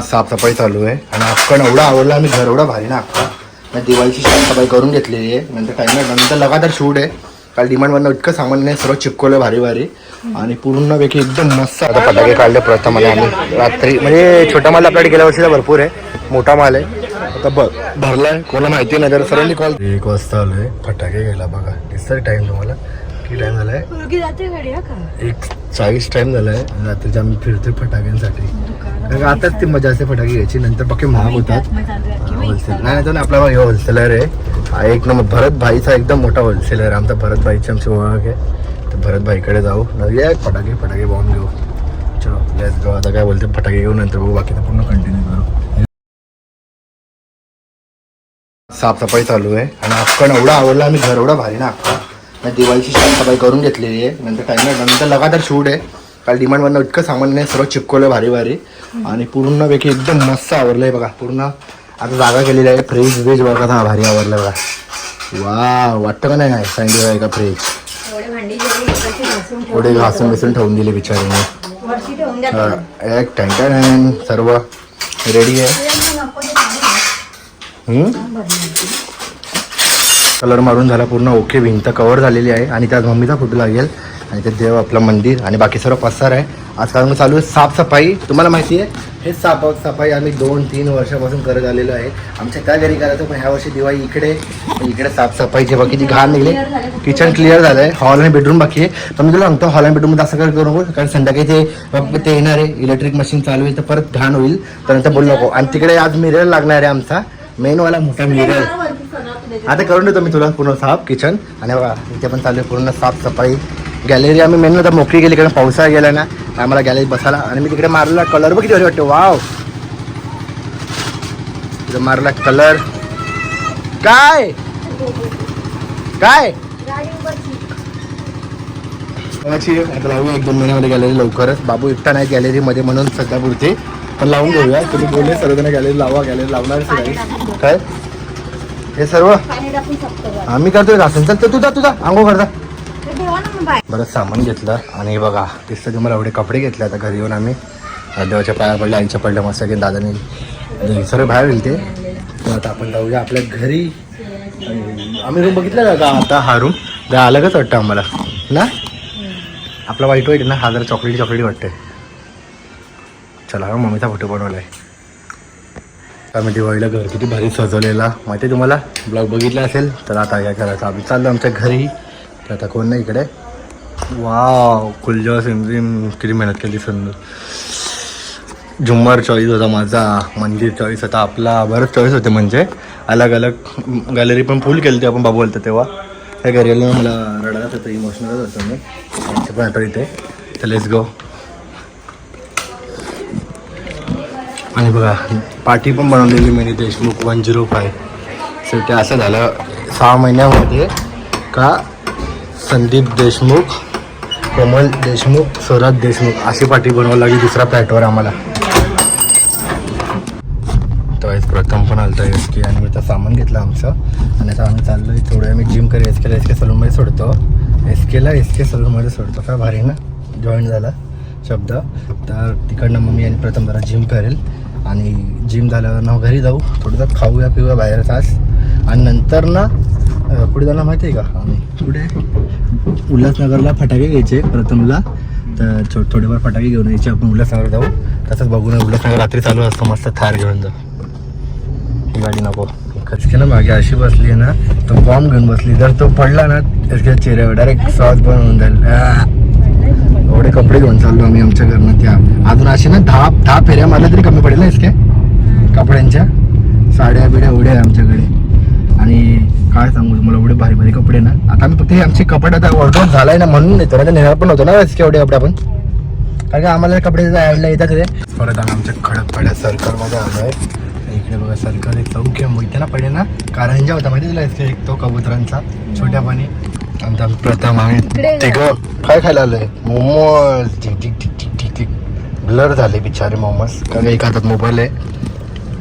साफसफाई चालू आहे. आणि अक्कन एवढा आवडला आम्ही घर एवढा भारी ना अक्का मी दिवाळीची साफसफाई करून घेतलेली आहे. नंतर काही नाही नंतर लगातार शूट आहे. काल डिमांडमधनं इतकं सामान नाही सर्व चिपकवलं भारी भारी. आणि पूर्णपैकी एकदम मस्त. आता फटाके काढले प्रथम आणि आम्ही रात्री म्हणजे छोटा माल आपल्याकडे गेल्या वर्षीचा भरपूर आहे. मोठा माल आहे. आता बघ भरलाय. कोणाला माहिती नाही तर सरांनी कॉल एक वाजता आलोय. फटाके घ्यायला बघा. दिसतंय टाइम तुम्हाला. किती टाइम झालाय? एक चाळीस टाइम झालाय. आणि रात्रीचे आम्ही फिरतोय फटाक्यांसाठी. कारण आताच ती मजा असते फटाके घ्यायची नंतर पक्के महाग होतात. होलसेल नाही तर आपला हे होलसेलर आहे. हा एक नंबर भरत भाईचा एकदम मोठा होलसेलर आहे. आमचा भरत भाईची आमची ओळख आहे. तर भरत भाईकडे जाऊ. या फटाके फटाके बॉम्ब घेऊ. चलो लेट्स गो आता काय बोलते फटाके घेऊ नंतर बघू. बाकीचं पूर्ण कंटिन्यू करू. साफसफाई चालू आहे. आणि अक्कन एवढा आवडला आम्ही घर एवढा भारी ना. अक्का मी दिवाळीची साफसफाई करून घेतलेली आहे. नंतर नाही नंतर लगातार शूट आहे. काल डिमांडमधनं इतकं सामान नाही सर्व चिपकवलं भारी भारी. आणि पूर्णपैकी एकदम मस्त आवडलं आहे बघा. पूर्ण आता जागा केलेली आहे. फ्रीज व्रीज बघा हा भारी आवडलं बघा. वा वाटतं का नाही? सांगितलं आहे का फ्रीज. थोडे घासून बिसून ठेवून दिले बिचारीने. हा, एक टँकर सर्व. रेडी आहे? कलर मारून झाला पूर्ण ओके भिंत कव्हर झालेली आहे आणि त्यात मम्मीचा फोटो लागेल. आणि ते देव आपलं मंदिर आणि बाकी सर्व पसार आहे. आजकाल चालू आहे साफसफाई. तुम्हाला माहिती आहे हे साफ सफाई आम्ही दोन तीन वर्षापासून करत आलेलो आहे. आमच्या त्या घरी करायचं पण ह्या वर्षी दिवाळी इकडे इकडे साफसफाईची बाकी ती घाण निघली. किचन क्लिअर झालं आहे हॉल आणि बेडरूम बाकी आहे. तर मी तुला सांगतो हॉल आणि बेडरूम असं काय करू नको कारण संध्याकाळी ते मग ते येणार आहे. इलेक्ट्रिक मशीन चालू आहे तर परत घाण होईल. तर नंतर बोलू नको. आणि तिकडे आज मिरर लागणार आहे आमचा. मेनवाला मोठा मिरर आता करून देतो मी तुला पूर्ण साफ किचन आणि बघा इथे पण चालू आहे पूर्ण साफसफाई गॅलरी आम्ही मेन आता मोकळी गेली कारण पावसाळा गेला ना आम्हाला गॅलरी बसायला आणि मी तिकडे मारला कलर बघ किती भारी वाटतो वाव तिकडे मारला कलर काय? काय? आता लावूया एक दोन महिन्यामध्ये गॅलरी लवकरच. बाबू एकटा नाही गॅलरीमध्ये म्हणून सध्या पुरते. पण लावून घेऊया. तुम्ही बोलले सर्वजण गॅलरी लावा गॅलरी लावणार काय? हे सर्व. आम्ही करतोय घासून चल तर तुझा तुझा आंघोळ करता ते ना बरं सामान घेतलं. आणि बघा दिसतं तुम्हाला एवढे कपडे घेतले आता घरी येऊन आम्ही. देवाच्या पाया पडल्या आईच्या पडल्या मस्त की दादाने. सर्व बाहेर गेले ते तर आता आपण जाऊया आपल्या घरी. आम्ही रूम बघितला का? का आता हा रूम त्या अलगच वाटतं आम्हाला. ना? आपला वाईट वाईट आहे ना हा जरा चॉकलेटी चॉकलेटी वाटते चला मम्मीचा फोटो बनवलाय. आम्ही दिवाळीला घर किती भारी सजवलेला. माहिती आहे तुम्हाला? ब्लॉग बघितला असेल तर आता या करायचं आम्ही चाललो आमच्या घरी. तर आता कोण नाही इकडे? वाव कुलजा सिमजिम किती मेहनत केली सुंदर. झुम्मर चॉईस होता माझा मंदिर चॉईस होता आपला बरंच चॉईस होते म्हणजे. अलग अलग गॅलरी पण फुल केली होती आपण बाबू बोलतो तेव्हा. त्या गॅलरीला मला रडत होतं इमोशनलच होतं मी. पण आता इथे. तर लेट्स गो आणि बघा पाठी पण बनवलेली Mini Deshmukh one zero five शेवटी असं झालं सहा महिन्यामध्ये का संदीप देशमुख कोमल देशमुख स्वराज देशमुख अशी पाठी बनवावी लागली दुसऱ्या फ्लॅटवर आम्हाला. त्यावेळेस प्रथम पण आलता एस के आणि मी तर सामान घेतलं आमचं. आणि आता आम्ही चाललो आहे थोडं आम्ही जिम करी एस केला एस के सलूनमध्ये सोडतो. एस केला एस के सलूनमध्ये सोडतो. काय भारी ना? जॉईन झाला शब्द. तर तिकडनं मम्मी आणि प्रथम जरा जिम करेल. आणि जिम झाल्यावर ना घरी जाऊ. थोडंसं खाऊया पिऊया बाहेर तास. आणि नंतर ना पुढे जाणार माहिती आहे का? आम्ही. पुढे? उल्हासनगरला फटाके घ्यायचे प्रथमला. तर छो थोडेफार फटाके घेऊन यायचे आपण उल्हासनगर जाऊ. तसंच बघू ना उल्हासनगर रात्री चालू असतं मस्त थार घेऊन जाऊ ही गाडी नको. खचके ना मागे अशी बसली आहे ना तो बॉम्ब घेऊन बसली. जर तो पडला ना त्याच्या चेहऱ्यावर डायरेक्ट सॉस होऊन जाईल. एवढे कपडे घेऊन चाललो आम्ही आमच्या घरनं त्या अजून असे ना दहा दहा फेऱ्या मारल्या तरी कमी पडेल ना इसके? कपड्यांच्या? साड्या बिड्या एवढ्या आहे आमच्याकडे. आणि काय सांगू तुम्हाला एवढे भारी भारी कपडे ना. आता आम्ही फक्त हे आमचे कपडे आता ऑर्डर झालाय ना म्हणून नेतो ना नेणार पण होतो ना इसके एवढे कपडे आपण. कारण की आम्हाला कपडे ॲडला येतात ते परत आम्ही आमच्या खडकपाड्या सर्कलमध्ये आलो आहे इकडे बघा सर्कल एक चौक आहे. मोहिते ना पडे ना. कारंजा होता माहिती तुला इसके? एक तो कबुतरांचा छोट्या पाणी आता प्रथम आम्ही तिघ तिघं काय खायला आलोय. मोमोज टिक टिक ठीक टिक ठीक टिक. ब्लर झाले बिचारे मोमोज. कारण एका हातात मोबाईल आहे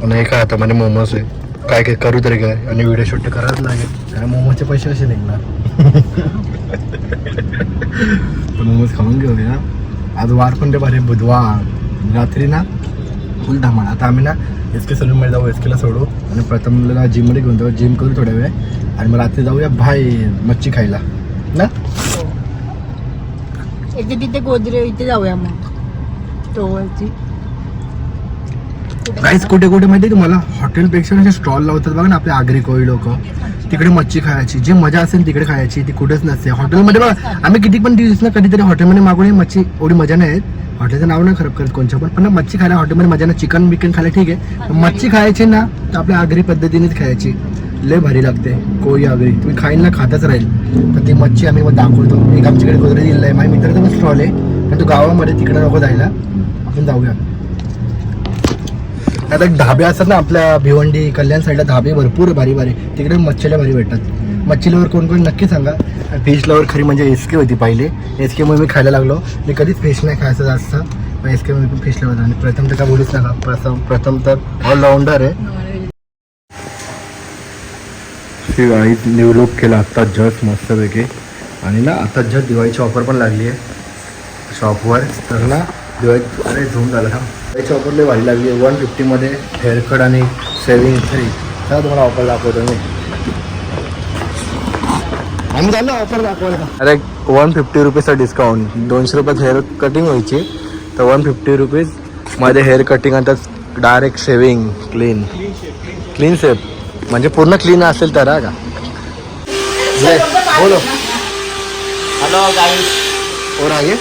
आणि एका हातामध्ये मोमोज आहे. काय काय करू तरी काय? आणि व्हिडिओ शूट करायला लागेल. कारण मोमोजचे पैसे कसे निघणार? पण मोमोज खाऊन घेऊया. आज वार पण ते भारी बुधवार. रात्री ना फुल धमाल. आता आम्ही ना एस के सलूनमध्ये जाऊ. एस केला सोडू. आणि प्रथमला जिममध्ये घेऊन जाऊ. जिम करू थोड्या वेळ. आणि मग रात्री जाऊया बाहेर मच्छी खायला. ना? इथे तिथे गोदरे इथे जाऊया मग. टोवरची काहीच कुठे कुठे माहिती आहे तुम्हाला? हॉटेलपेक्षा असे स्टॉल लावतात बघा ना आपले आगरी कोळी लोक. तिकडे मच्छी खायची. जी मजा असेल तिकडे खायची ती कुठेच नसते. हॉटेलमध्ये बघा आम्ही किती पण दिवस ना कधीतरी हॉटेलमध्ये मागून मच्छी एवढी मजा नाही येत. हॉटेलचं नाव नाही खराब करत कोणच्या पण. पण मच्छी खायला हॉटेलमध्ये मजा नाही. चिकन बिकन खायला ठीक आहे. मच्छी खायची ना तर आपल्या आगरी पद्धतीनेच खायची. लय भारी लागते. कोळी आगरी तुम्ही खाईल ना खातच राहील. तर ती मच्छी आम्ही मग दाखवतो. एक आमच्याकडे गोदरे दिलेला आहे माझ्या मित्राचा पण स्टॉल आहे. पण तो गावामध्ये तिकडे नको जायला. आपण जाऊया. आता एक ढाबे असतात ना आपल्या भिवंडी कल्याण साईडला ढाबे भरपूर भारी भारी. तिकडे मच्छीला भारी भेटतात. मच्छीलावर कोण कोण नक्की सांगा. फिश लवर खरी म्हणजे एसके होती पहिले. एसकेमुळे मी खायला लागलो. मी कधीच फिश नाही खायचं जास्त. पण एस पण फिश लवर आणि प्रथम तर काय बोलूच नका. प्रथम प्रथम तर ऑलराऊंडर आहे. ती गाडी न्यू केला. आत्ता जस्ट मस्तपैकी. आणि ना आता जस्ट दिवाळीची ऑफर पण लागली आहे. शॉपवर तर ना दिवाळी अरे झूम झालं का दिवाळीची ऑफर लई वाढी लागली आहे. वन फिफ्टीमध्ये हेअरकट आणि सेविंग फ्री हा तुम्हाला ऑफर दाखवतो मी. आम्ही झालं ऑफर दाखवायला. अरे वन फिफ्टी रुपीजचा डिस्काउंट दोनशे रुपयात हेअर कटिंग व्हायची. तर वन फिफ्टी रुपीजमध्ये हेअर कटिंग आता direct shaving clean clean shape म्हणजे पूर्ण क्लीन असेल तर हा का? बोलो. हेलो गाइस और आगे.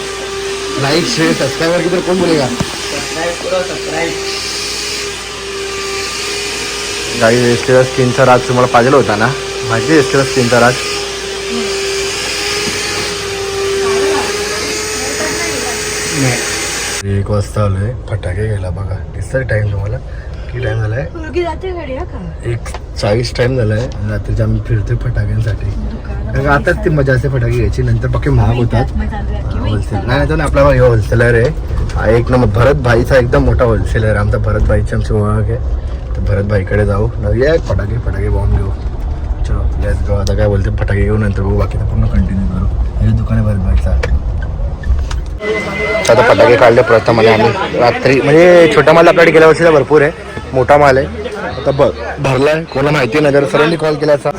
लाइक शेयर सब्सक्राइबर की तरफ कौन बोलेगा? सब्सक्राइब करो सब्सक्राइब गाई एसकेचा स्किनचा राज तुम्हाला पाहिजे होता ना? माहिती आहे एसकेचा स्किनचा राज एक वाजता आलोय फटाके घ्यायला बघा. दिसतंय टाइम तुम्हाला? किती टाइम झालाय? मुलगी जाते घरी का? एक चाळीस टाइम झालाय. आणि रात्रीच्या आम्ही फिरतोय फटाक्यांसाठी. कारण का आताच ती मजा असते फटाके घ्यायची. नंतर बाकी महाग होतात. होलसेल नाही तर आपला भाई होलसेलर आहे. हा एक नंबर. भरत भाईचा एकदम मोठा होलसेलर आहे. आमचा भरत भाईची आमची ओळख आहे. तर भरत भाईकडे जाऊ. नव्या फटाके फटाके बॉम्ब घेऊ. चलो लेट्स गो आता काय बोलते फटाके घेऊ नंतर बघू. बाकी पूर्ण कंटिन्यू करू. हे दुकान आहे भरत भाईचा. आता फटाके काढले प्रथम आम्ही रात्री म्हणजे छोटा माल आपल्याकडे गेल्या वर्षीचा भरपूर आहे. मोठा माल आहे. आता ब भरलाय कोणाला माहिती नाही तर सरांनी कॉल केला असा.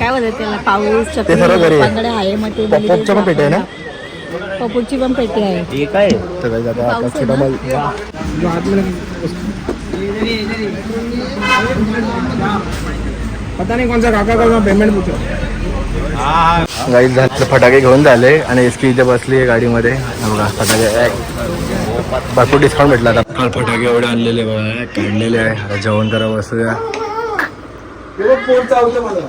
काय त्याला? पाऊस ते सर्व घरी आहे. चक्री आहे मग ते पॉपच्या पण पेटी आहे ना? पपूची पण पेटी आहे. काय तर काही आता आता छोटा माल पता नहीं कौन सा काका का पेमेंट पूछो गाई झाले फटाके घेऊन झाले आणि एस इथे बसली आहे गाडीमध्ये. हे बघा फटाके एक भरपूर डिस्काउंट भेटला आता. काल फटाके एवढे आणलेले बघा काढलेले आहे. जेवण करा बसूया पोट चावलं मला.